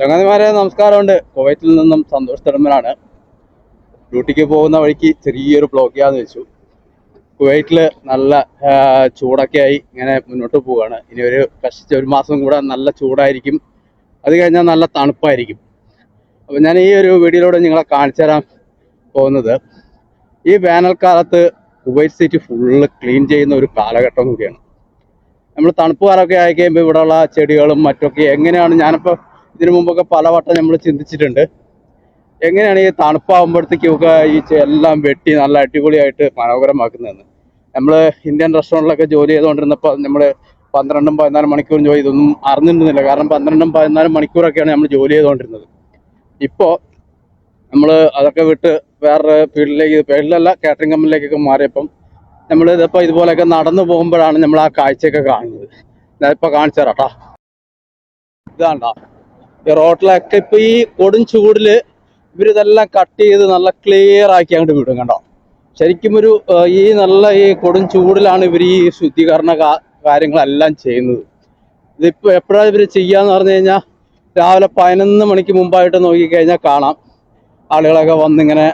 ചങ്ങാതിമാരെ നമസ്കാരമുണ്ട്. കുവൈറ്റിൽ നിന്നും സന്തോഷ് തടമ്പനാണ് ഡ്യൂട്ടിക്ക് പോകുന്ന വഴിക്ക് ചെറിയൊരു ബ്ലോക്ക് ചെയ്യാന്ന് വെച്ചു. കുവൈറ്റിൽ നല്ല ചൂടൊക്കെ ആയി ഇങ്ങനെ മുന്നോട്ട് പോവുകയാണ് ഇനി ഒരു കഷ്ടിച്ച ഒരു മാസം കൂടെ നല്ല ചൂടായിരിക്കും. അത് കഴിഞ്ഞാൽ നല്ല തണുപ്പായിരിക്കും. അപ്പം ഞാൻ ഈ ഒരു വീഡിയോയിലൂടെ നിങ്ങളെ കാണിച്ചു തരാൻ പോകുന്നത്. ഈ വേനൽക്കാലത്ത് കുവൈറ്റ് സിറ്റി ഫുള്ള് ക്ലീൻ ചെയ്യുന്ന ഒരു കാലഘട്ടം കൂടിയാണ്. നമ്മൾ തണുപ്പ് കാലമൊക്കെ ആയി കഴിയുമ്പോൾ ഇവിടെയുള്ള ചെടികളും മറ്റൊക്കെ എങ്ങനെയാണ്? ഞാനിപ്പോൾ ഇതിനു മുമ്പൊക്കെ പലവട്ടം നമ്മൾ ചിന്തിച്ചിട്ടുണ്ട്. എങ്ങനെയാണ് ഈ തണുപ്പാകുമ്പോഴത്തേക്കൊക്കെ ഈ എല്ലാം വെട്ടി നല്ല അടിപൊളിയായിട്ട് മനോഹരമാക്കുന്നതെന്ന്. നമ്മൾ ഇന്ത്യൻ റെസ്റ്റോറന്റിലൊക്കെ ജോലി ചെയ്തുകൊണ്ടിരുന്നപ്പോൾ നമ്മൾ പന്ത്രണ്ടും പതിനാലും മണിക്കൂറും ജോലി ഇതൊന്നും അറിഞ്ഞിരുന്നില്ല. കാരണം പന്ത്രണ്ടും പതിനാലും മണിക്കൂറൊക്കെയാണ് നമ്മൾ ജോലി ചെയ്തുകൊണ്ടിരുന്നത്. ഇപ്പോൾ നമ്മൾ അതൊക്കെ വിട്ട് വേറെ ഫീൽഡിലേക്ക് ഫീൽഡിലല്ല കാറ്ററിംഗ് കമ്പനിയിലേക്കൊക്കെ മാറിയപ്പം നമ്മൾ ഇതിപ്പോൾ ഇതുപോലെയൊക്കെ നടന്നു പോകുമ്പോഴാണ് നമ്മൾ ആ കാഴ്ചയൊക്കെ കാണുന്നത്. ഞാനിപ്പോൾ കാണിച്ചു തരാം ട്ടാ. ഇതാണ്ടാ ഈ റോട്ടിലൊക്കെ ഇപ്പൊ ഈ കൊടും ചൂടിൽ ഇവരിതെല്ലാം കട്ട് ചെയ്ത് നല്ല ക്ലിയർ ആക്കി അങ്ങോട്ട് വിടും കണ്ടോ? ശരിക്കും ഒരു ഈ നല്ല ഈ കൊടും ചൂടിലാണ് ഇവർ ഈ ശുദ്ധീകരണ കാര്യങ്ങളെല്ലാം ചെയ്യുന്നത്. ഇതിപ്പോ എപ്പോഴാണ് ഇവർ ചെയ്യാന്ന് പറഞ്ഞു കഴിഞ്ഞാൽ രാവിലെ പതിനൊന്ന് മണിക്ക് മുമ്പായിട്ട് നോക്കിക്കഴിഞ്ഞാൽ കാണാം. ആളുകളൊക്കെ വന്നിങ്ങനെ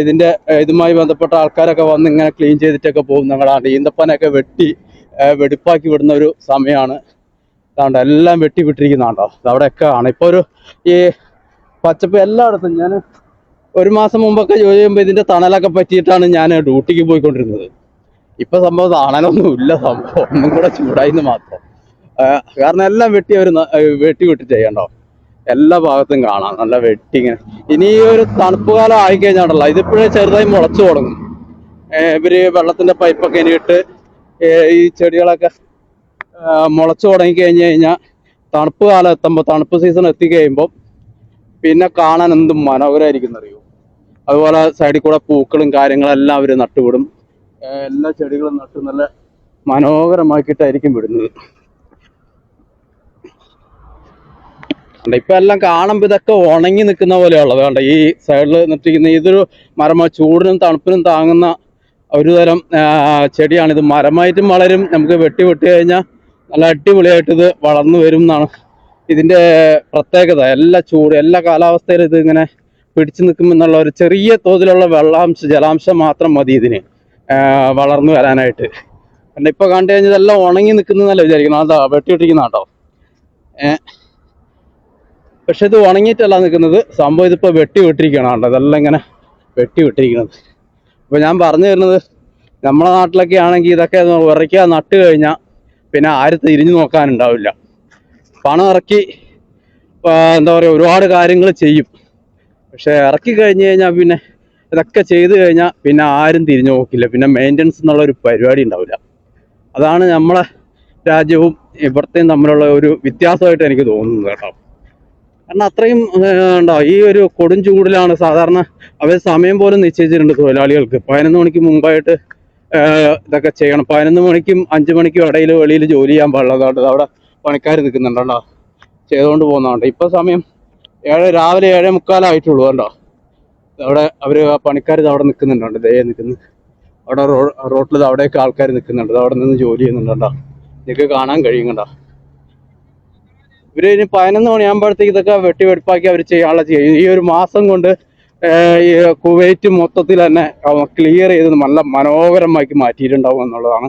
ഇതിന്റെ ഇതുമായി ബന്ധപ്പെട്ട ആൾക്കാരൊക്കെ വന്നിങ്ങനെ ക്ലീൻ ചെയ്തിട്ടൊക്കെ പോകും. ഈന്തപ്പനൊക്കെ വെട്ടി വെടിപ്പാക്കി വിടുന്ന ഒരു സമയമാണ് ഇതാണ്ട് എല്ലാം വെട്ടി വിട്ടിരിക്കുന്നുണ്ടോ അവിടെയൊക്കെ ആണ് ഇപ്പോൾ ഒരു ഈ പച്ചപ്പ് എല്ലായിടത്തും ഞാൻ ഒരു മാസം മുമ്പൊക്കെ ജോലി ചെയ്യുമ്പോൾ ഇതിന്റെ തണലൊക്കെ പറ്റിയിട്ടാണ് ഞാൻ ഡ്യൂട്ടിക്ക് പോയിക്കൊണ്ടിരുന്നത്. ഇപ്പൊ സംഭവം തണലൊന്നും ഇല്ല സംഭവം. ഒന്നും കൂടെ ചൂടായിന്ന് മാത്രം. കാരണം എല്ലാം വെട്ടി അവർ വെട്ടി വിട്ട് ചെയ്യണ്ടോ? എല്ലാ ഭാഗത്തും കാണാം. നല്ല വെട്ടി ഇങ്ങനെ ഇനി ഈ ഒരു തണുപ്പ് കാലം ആയിക്കഴിഞ്ഞാണല്ലോ ഇതിപ്പോഴേ ചെറുതായി മുളച്ചു തുടങ്ങും. ഇവർ വെള്ളത്തിന്റെ പൈപ്പൊക്കെ ഇനിയിട്ട് ഈ ചെടികളൊക്കെ മുളച്ചു തുടങ്ങി കഴിഞ്ഞ് കഴിഞ്ഞാൽ തണുപ്പ് കാലം എത്തുമ്പോൾ തണുപ്പ് സീസൺ എത്തിക്കഴിയുമ്പോൾ പിന്നെ കാണാൻ എന്ത് മനോഹരമായിരിക്കും അറിയോ അതുപോലെ സൈഡിൽ കൂടെ പൂക്കളും കാര്യങ്ങളെല്ലാം അവർ നട്ടുവിടും. എല്ലാ ചെടികളും നട്ട് നല്ല മനോഹരമാക്കിയിട്ടായിരിക്കും വിടുന്നത്. ഇപ്പൊ എല്ലാം കാണുമ്പോൾ ഇതൊക്കെ ഉണങ്ങി നിൽക്കുന്ന പോലെയുള്ളത് കണ്ട ഈ സൈഡിൽ നിട്ടിരിക്കുന്ന ഇതൊരു മരമ ചൂടിനും തണുപ്പിനും താങ്ങുന്ന ഒരു തരം ചെടിയാണ് ഇത് മരമായിട്ടും വളരും. നമുക്ക് വെട്ടി വെട്ടി കഴിഞ്ഞാൽ നല്ല അടിപൊളിയായിട്ട് ഇത് വളർന്നു വരും എന്നാണ്. ഇതിന്റെ പ്രത്യേകത എല്ലാ ചൂട് എല്ലാ കാലാവസ്ഥയിലും ഇത് ഇങ്ങനെ പിടിച്ചു നിൽക്കും എന്നുള്ള ഒരു ചെറിയ തോതിലുള്ള വെള്ളാംശം ജലാംശം മാത്രം മതി ഇതിന്. വളർന്നു വരാനായിട്ട്. കാരണം ഇപ്പൊ കണ്ടു കഴിഞ്ഞാൽ ഇതെല്ലാം ഉണങ്ങി നിൽക്കുന്നതല്ല വിചാരിക്കുന്നു അതാ വെട്ടിയിട്ടിരിക്കുന്ന കേട്ടോ പക്ഷെ ഇത് ഉണങ്ങിയിട്ടല്ല നിൽക്കുന്നത്. സംഭവം ഇതിപ്പോ വെട്ടി വിട്ടിരിക്കുകയാണ് കേട്ടോ ഇതെല്ലാം ഇങ്ങനെ വെട്ടി വിട്ടിരിക്കുന്നത്. അപ്പൊ ഞാൻ പറഞ്ഞു തരുന്നത് നമ്മളെ നാട്ടിലൊക്കെ ആണെങ്കിൽ ഇതൊക്കെ ഉറയ്ക്കുക നട്ട് കഴിഞ്ഞാൽ പിന്നെ ആരും തിരിഞ്ഞു നോക്കാനുണ്ടാവില്ല. പണം ഇറക്കി എന്താ പറയുക ഒരുപാട് കാര്യങ്ങൾ ചെയ്യും. പക്ഷേ ഇറക്കി കഴിഞ്ഞ് കഴിഞ്ഞാൽ പിന്നെ ഇതൊക്കെ ചെയ്ത് കഴിഞ്ഞാൽ പിന്നെ ആരും തിരിഞ്ഞു നോക്കില്ല. പിന്നെ മെയിന്റനൻസ് എന്നുള്ള ഒരു പരിപാടി ഉണ്ടാവില്ല. അതാണ് നമ്മളെ രാജ്യവും ഇവിടത്തെയും തമ്മിലുള്ള ഒരു വ്യത്യാസമായിട്ട് എനിക്ക് തോന്നുന്നത് കേട്ടോ. കാരണം അത്രയും ഉണ്ടാവും ഉണ്ടോ ഈ ഒരു കൊടും ചൂടിലാണ് സാധാരണ അവർ സമയം പോലും നിശ്ചയിച്ചിട്ടുണ്ട് തൊഴിലാളികൾക്ക്. പതിനൊന്ന് മണിക്ക് മുമ്പായിട്ട് ഇതൊക്കെ ചെയ്യണം. പതിനൊന്ന് മണിക്കും അഞ്ച് മണിക്കും ഇടയിൽ വെളിയിൽ ജോലി ചെയ്യാൻ പാടില്ലതുകൊണ്ട് അവിടെ പണിക്കാർ നിൽക്കുന്നുണ്ടോ ചെയ്തുകൊണ്ട് പോകുന്നതുകൊണ്ട് ഇപ്പൊ സമയം ഏഴ് രാവിലെ ഏഴേ മുക്കാലായിട്ടുള്ളൂ കണ്ടോ അവിടെ അവർ ആ പണിക്കാർ അവിടെ നിൽക്കുന്നുണ്ടോ ദയ നിൽക്കുന്നു. അവിടെ റോ റോട്ടിൽ അവിടെയൊക്കെ ആൾക്കാർ നിൽക്കുന്നുണ്ട്. അവിടെ നിന്ന് ജോലി ചെയ്യുന്നുണ്ടോ നിങ്ങൾക്ക് കാണാൻ കഴിയും കണ്ടോ ഇവർ ഇനി പതിനൊന്ന് മണിയാകുമ്പോഴത്തേക്ക് ഇതൊക്കെ വെട്ടി വെടിപ്പാക്കി അവർ ചെയ്യാനുള്ള ചെയ്യും. ഈ ഒരു മാസം കൊണ്ട് കുവൈറ്റ് മൊത്തത്തിൽ തന്നെ ക്ലിയർ ചെയ്ത് നല്ല മനോഹരമാക്കി മാറ്റിയിട്ടുണ്ടാവും എന്നുള്ളതാണ്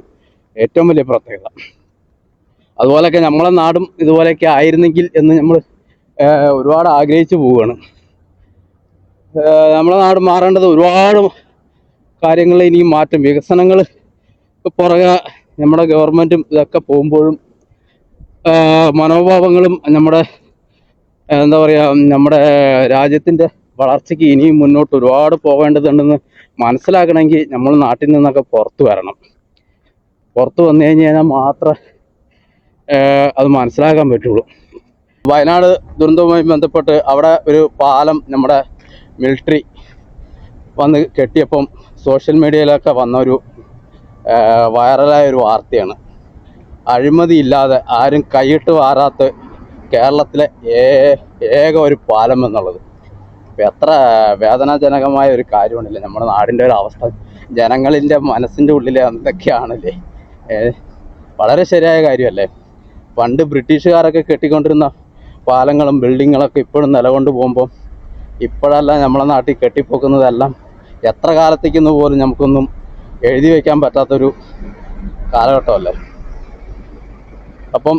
ഏറ്റവും വലിയ പ്രത്യേകത. അതുപോലെയൊക്കെ നമ്മളെ നാടും ഇതുപോലെയൊക്കെ ആയിരുന്നെങ്കിൽ എന്ന് നമ്മൾ ഒരുപാട് ആഗ്രഹിച്ചു പോവുകയാണ്. നമ്മളെ നാട് മാറേണ്ടത് ഒരുപാട് കാര്യങ്ങൾ ഇനിയും മാറ്റം വികസനങ്ങൾ പുറകെ നമ്മുടെ ഗവൺമെന്റും ഇതൊക്കെ പോകുമ്പോഴും മനോഭാവങ്ങളും നമ്മുടെ എന്താ പറയുക നമ്മുടെ രാജ്യത്തിന്റെ വളർച്ചയ്ക്ക് ഇനിയും മുന്നോട്ട് ഒരുപാട് പോകേണ്ടതുണ്ടെന്ന് മനസ്സിലാക്കണമെങ്കിൽ നമ്മൾ നാട്ടിൽ നിന്നൊക്കെ പുറത്തു വരണം. പുറത്തു വന്നു കഴിഞ്ഞാൽ മാത്രമേ അത് മനസ്സിലാക്കാൻ പറ്റുള്ളൂ. വയനാട് ദുരന്തവുമായി ബന്ധപ്പെട്ട് അവിടെ ഒരു പാലം നമ്മുടെ മിലിറ്ററി വന്ന് കെട്ടിയപ്പം സോഷ്യൽ മീഡിയയിലൊക്കെ വന്ന ഒരു വൈറലായ ഒരു വാർത്തയാണ്. അഴിമതി ഇല്ലാതെ ആരും കൈയിട്ട് വാരാത്ത കേരളത്തിലെ ഏക ഒരു പാലം എന്നുള്ളത്. എത്ര വേദനാജനകമായ ഒരു കാര്യമാണല്ലേ നമ്മുടെ നാടിന്റെ ഒരു അവസ്ഥ. ജനങ്ങളിന്റെ മനസ്സിന്റെ ഉള്ളിൽ എന്തൊക്കെയാണല്ലേ? വളരെ ശരിയായ കാര്യമല്ലേ? പണ്ട് ബ്രിട്ടീഷുകാരൊക്കെ കെട്ടിക്കൊണ്ടിരുന്ന പാലങ്ങളും ബിൽഡിങ്ങുകളൊക്കെ ഇപ്പോഴും നിലകൊണ്ട് പോകുമ്പോൾ ഇപ്പോഴല്ല നമ്മളെ നാട്ടിൽ കെട്ടിപ്പോക്കുന്നതെല്ലാം എത്ര കാലത്തേക്കെന്ന് പോലും നമുക്കൊന്നും എഴുതി വയ്ക്കാൻ പറ്റാത്തൊരു കാലഘട്ടമല്ലേ? അപ്പം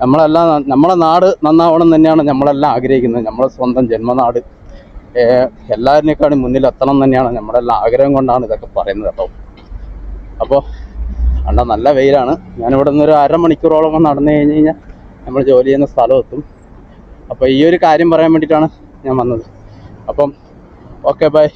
നമ്മളെല്ലാം നമ്മളെ നാട് നന്നാവണം തന്നെയാണ് നമ്മളെല്ലാം ആഗ്രഹിക്കുന്നത്. നമ്മളെ സ്വന്തം ജന്മനാട്. എല്ലാവരിനേക്കാളും മുന്നിൽ എത്തണം തന്നെയാണ് നമ്മളെല്ലാം ആഗ്രഹം കൊണ്ടാണ് ഇതൊക്കെ പറയുന്നത് കേട്ടോ. അപ്പോൾ അണ്ട നല്ല വെയിലാണ്. ഞാനിവിടെ നിന്ന് ഒരു അരമണിക്കൂറോളം നടന്നു കഴിഞ്ഞ് കഴിഞ്ഞാൽ നമ്മൾ ജോലി ചെയ്യുന്ന സ്ഥലം എത്തും. അപ്പോൾ ഈ ഒരു കാര്യം പറയാൻ വേണ്ടിയിട്ടാണ് ഞാൻ വന്നത്. അപ്പം ഓക്കെ ബൈ.